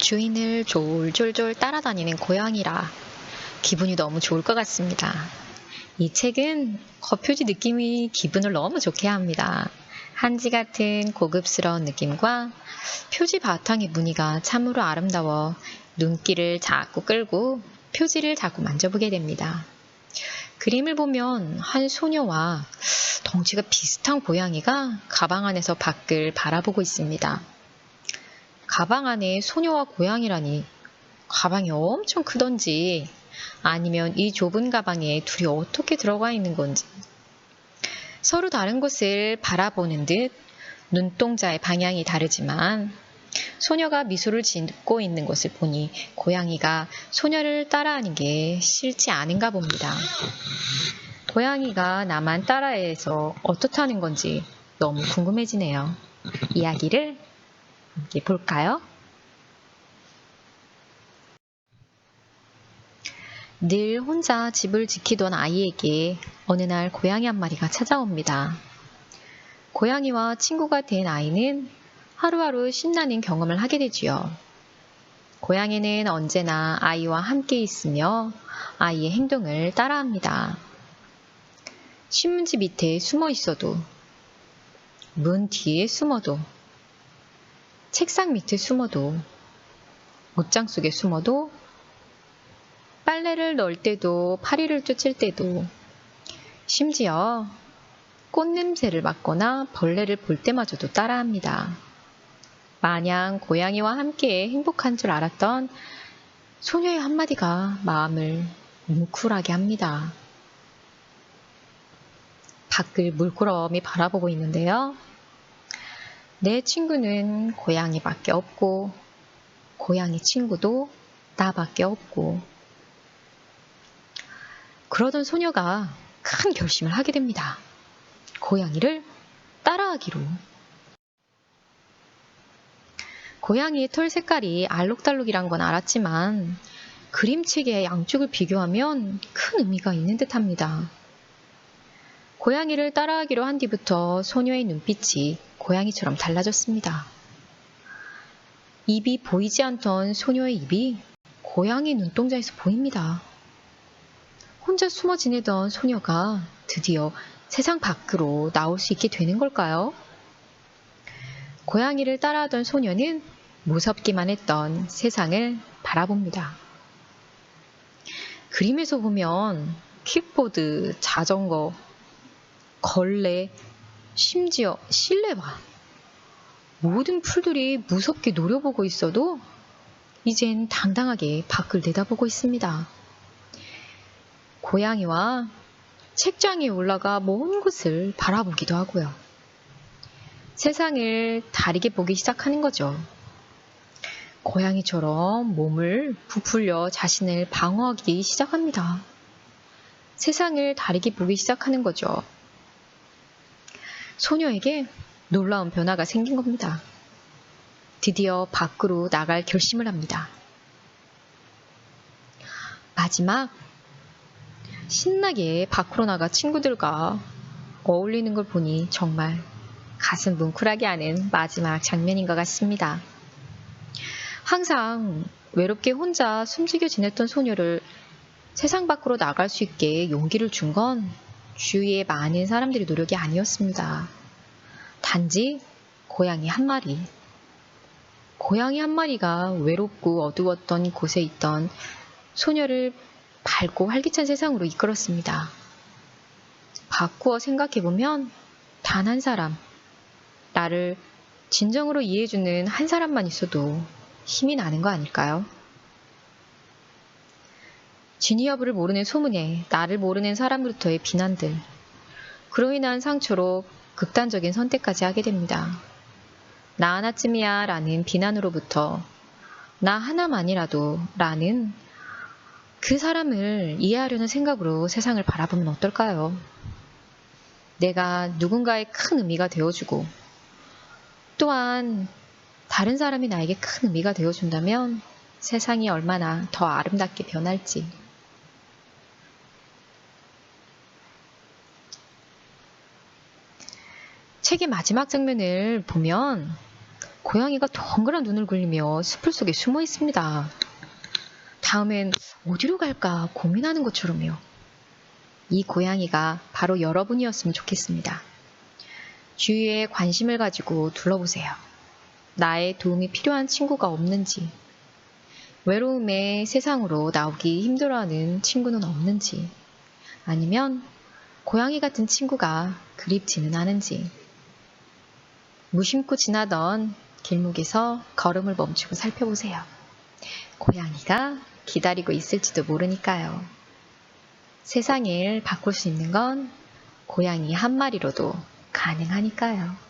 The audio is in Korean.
주인을 졸졸졸 따라다니는 고양이라 기분이 너무 좋을 것 같습니다. 이 책은 겉표지 느낌이 기분을 너무 좋게 합니다. 한지 같은 고급스러운 느낌과 표지 바탕의 무늬가 참으로 아름다워 눈길을 자꾸 끌고 표지를 자꾸 만져보게 됩니다. 그림을 보면 한 소녀와 덩치가 비슷한 고양이가 가방 안에서 밖을 바라보고 있습니다. 가방 안에 소녀와 고양이라니 가방이 엄청 크던지 아니면 이 좁은 가방에 둘이 어떻게 들어가 있는 건지 서로 다른 곳을 바라보는 듯 눈동자의 방향이 다르지만 소녀가 미소를 짓고 있는 것을 보니 고양이가 소녀를 따라하는 게 싫지 않은가 봅니다. 고양이가 나만 따라해서 어떻다는 건지 너무 궁금해지네요. 이야기를 함께 볼까요? 늘 혼자 집을 지키던 아이에게 어느 날 고양이 한 마리가 찾아옵니다. 고양이와 친구가 된 아이는 하루하루 신나는 경험을 하게 되지요. 고양이는 언제나 아이와 함께 있으며 아이의 행동을 따라합니다. 신문지 밑에 숨어 있어도, 문 뒤에 숨어도, 책상 밑에 숨어도, 옷장 속에 숨어도, 빨래를 넣을 때도, 파리를 쫓을 때도, 심지어 꽃냄새를 맡거나 벌레를 볼 때마저도 따라합니다. 마냥 고양이와 함께 행복한 줄 알았던 소녀의 한마디가 마음을 뭉클하게 합니다. 밖을 물끄러미 바라보고 있는데요. 내 친구는 고양이밖에 없고, 고양이 친구도 나밖에 없고, 그러던 소녀가 큰 결심을 하게 됩니다. 고양이를 따라하기로. 고양이의 털 색깔이 알록달록이란 건 알았지만 그림책의 양쪽을 비교하면 큰 의미가 있는 듯 합니다. 고양이를 따라하기로 한 뒤부터 소녀의 눈빛이 고양이처럼 달라졌습니다. 입이 보이지 않던 소녀의 입이 고양이 눈동자에서 보입니다. 혼자 숨어 지내던 소녀가 드디어 세상 밖으로 나올 수 있게 되는 걸까요? 고양이를 따라하던 소녀는 무섭기만 했던 세상을 바라봅니다. 그림에서 보면 킥보드, 자전거, 걸레, 심지어 실내화 모든 풀들이 무섭게 노려보고 있어도 이젠 당당하게 밖을 내다보고 있습니다. 고양이와 책장에 올라가 먼 곳을 바라보기도 하고요. 세상을 다르게 보기 시작하는 거죠. 고양이처럼 몸을 부풀려 자신을 방어하기 시작합니다. 세상을 다르게 보기 시작하는 거죠. 소녀에게 놀라운 변화가 생긴 겁니다. 드디어 밖으로 나갈 결심을 합니다. 마지막 신나게 밖으로 나가 친구들과 어울리는 걸 보니 정말 가슴 뭉클하게 하는 마지막 장면인 것 같습니다. 항상 외롭게 혼자 숨죽여 지냈던 소녀를 세상 밖으로 나갈 수 있게 용기를 준 건 주위의 많은 사람들의 노력이 아니었습니다. 단지 고양이 한 마리. 고양이 한 마리가 외롭고 어두웠던 곳에 있던 소녀를 밝고 활기찬 세상으로 이끌었습니다. 바꾸어 생각해보면 단 한 사람, 나를 진정으로 이해해주는 한 사람만 있어도 힘이 나는 거 아닐까요? 진위 여부를 모르는 소문에 나를 모르는 사람으로부터의 비난들, 그로 인한 상처로 극단적인 선택까지 하게 됩니다. 나 하나쯤이야 라는 비난으로부터 나 하나만이라도 라는 그 사람을 이해하려는 생각으로 세상을 바라보면 어떨까요? 내가 누군가의 큰 의미가 되어주고 또한 다른 사람이 나에게 큰 의미가 되어준다면 세상이 얼마나 더 아름답게 변할지. 책의 마지막 장면을 보면 고양이가 덩그란 눈을 굴리며 숲을 속에 숨어 있습니다. 다음엔 어디로 갈까 고민하는 것처럼요. 이 고양이가 바로 여러분이었으면 좋겠습니다. 주위에 관심을 가지고 둘러보세요. 나의 도움이 필요한 친구가 없는지, 외로움에 세상으로 나오기 힘들어하는 친구는 없는지, 아니면 고양이 같은 친구가 그립지는 않은지, 무심코 지나던 길목에서 걸음을 멈추고 살펴보세요. 고양이가 기다리고 있을지도 모르니까요. 세상을 바꿀 수 있는 건 고양이 한 마리로도 가능하니까요.